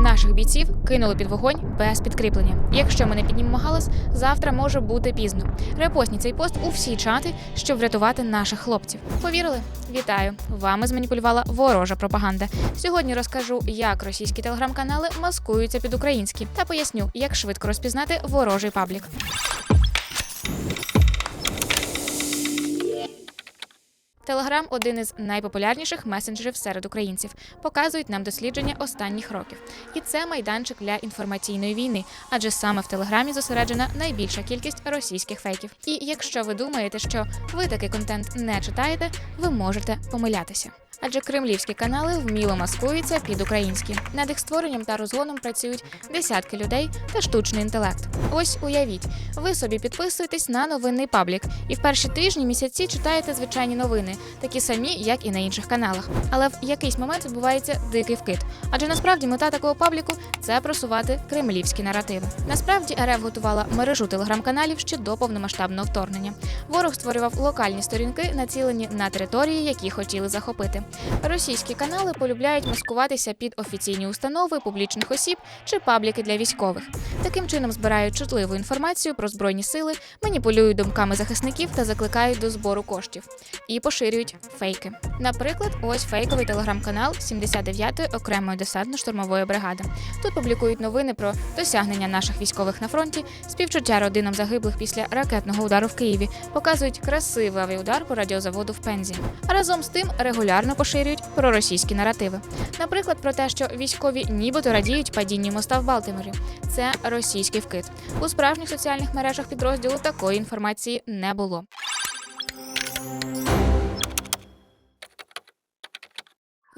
Наших бійців кинули під вогонь без підкріплення. Якщо ми не піднімемо галас, завтра може бути пізно. Репостні цей пост у всі чати, щоб врятувати наших хлопців. Повірили? Вітаю! Вами зманіпулювала ворожа пропаганда. Сьогодні розкажу, як російські телеграм-канали маскуються під українські, та поясню, як швидко розпізнати ворожий паблік. Телеграм один із найпопулярніших месенджерів серед українців. Показують нам дослідження останніх років. І це майданчик для інформаційної війни, адже саме в Телеграмі зосереджена найбільша кількість російських фейків. І якщо ви думаєте, що ви такий контент не читаєте, ви можете помилятися. Адже кремлівські канали вміло маскуються під українські. Над їх створенням та розгоном працюють десятки людей та штучний інтелект. Ось уявіть, ви собі підписуєтесь на новинний паблік, і в перші тижні місяці читаєте звичайні новини, такі самі, як і на інших каналах. Але в якийсь момент відбувається дикий вкид. Адже насправді мета такого пабліку це просувати кремлівські наративи. Насправді РФ готувала мережу телеграм-каналів ще до повномасштабного вторгнення. Ворог створював локальні сторінки, націлені на території, які хотіли захопити. Російські канали полюбляють маскуватися під офіційні установи публічних осіб чи пабліки для військових. Таким чином збирають чутливу інформацію про збройні сили, маніпулюють думками захисників та закликають до збору коштів і поширюють фейки. Наприклад, ось фейковий телеграм-канал 79-ї окремої десантно-штурмової бригади. Тут публікують новини про досягнення наших військових на фронті, співчуття родинам загиблих після ракетного удару в Києві, показують красивий авіаудар по радіозаводу в Пензі. А разом з тим регулярно поширюють проросійські наративи. Наприклад, про те, що військові нібито радіють падінню моста в Балтиморі. Це російський вкид. У справжніх соціальних мережах підрозділу такої інформації не було.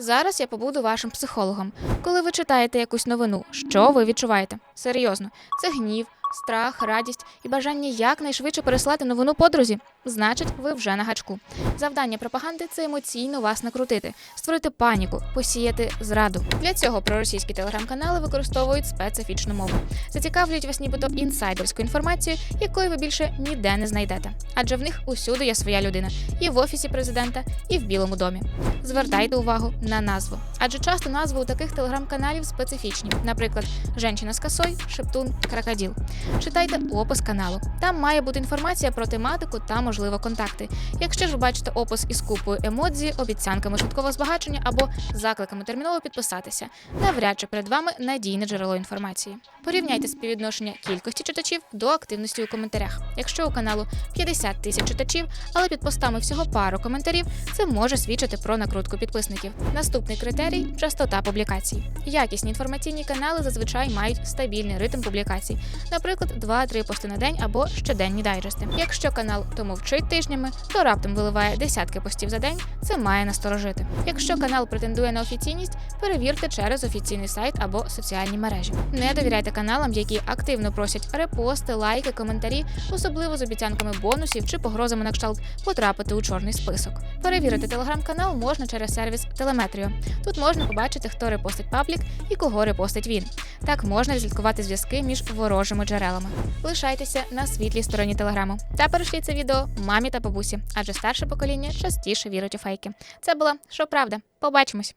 Зараз я побуду вашим психологом. Коли ви читаєте якусь новину, що ви відчуваєте? Серйозно, це гнів, страх, радість і бажання якнайшвидше переслати новину подрузі. Значить, ви вже на гачку. Завдання пропаганди це емоційно вас накрутити, створити паніку, посіяти зраду. Для цього проросійські телеграм-канали використовують специфічну мову. Зацікавлюють вас нібито інсайдерську інформацію, якої ви більше ніде не знайдете. Адже в них усюди є своя людина, і в офісі президента, і в Білому домі. Звертайте увагу на назву, адже часто назви у таких телеграм-каналів специфічні, наприклад, «Женщина з косой, шептун, крокодил. Читайте опис каналу. Там має бути інформація про тематику та, можливо, контакти. Якщо ж ви бачите опис із купою емодзі, обіцянками швидкого збагачення або закликами терміново підписатися, навряд чи перед вами надійне джерело інформації. Порівняйте співвідношення кількості читачів до активності у коментарях. Якщо у каналу 50 тисяч читачів, але під постами всього пару коментарів, це може свідчити про накрутку підписників. Наступний критерій частота публікацій. Якісні інформаційні канали зазвичай мають стабільний ритм публікацій, наприклад, 2-3 пости на день або щоденні дайджести. Якщо канал то мовчить тижнями, то раптом виливає десятки постів за день, це має насторожити. Якщо канал претендує на офіційність, перевірте через офіційний сайт або соціальні мережі. Не довіряйте каналам, які активно просять репости, лайки, коментарі, особливо з обіцянками бонусів чи погрозами на кшталт потрапити у чорний список. Перевірити телеграм-канал можна через сервіс Телеметріо. Тут можна побачити, хто репостить паблік і кого репостить він. Так можна відслідкувати зв'язки між ворожими джерелами. Лишайтеся на світлій стороні телеграму та перешліть це відео мамі та бабусі, адже старше покоління частіше вірить у фейки. Це була що правда. Побачимось.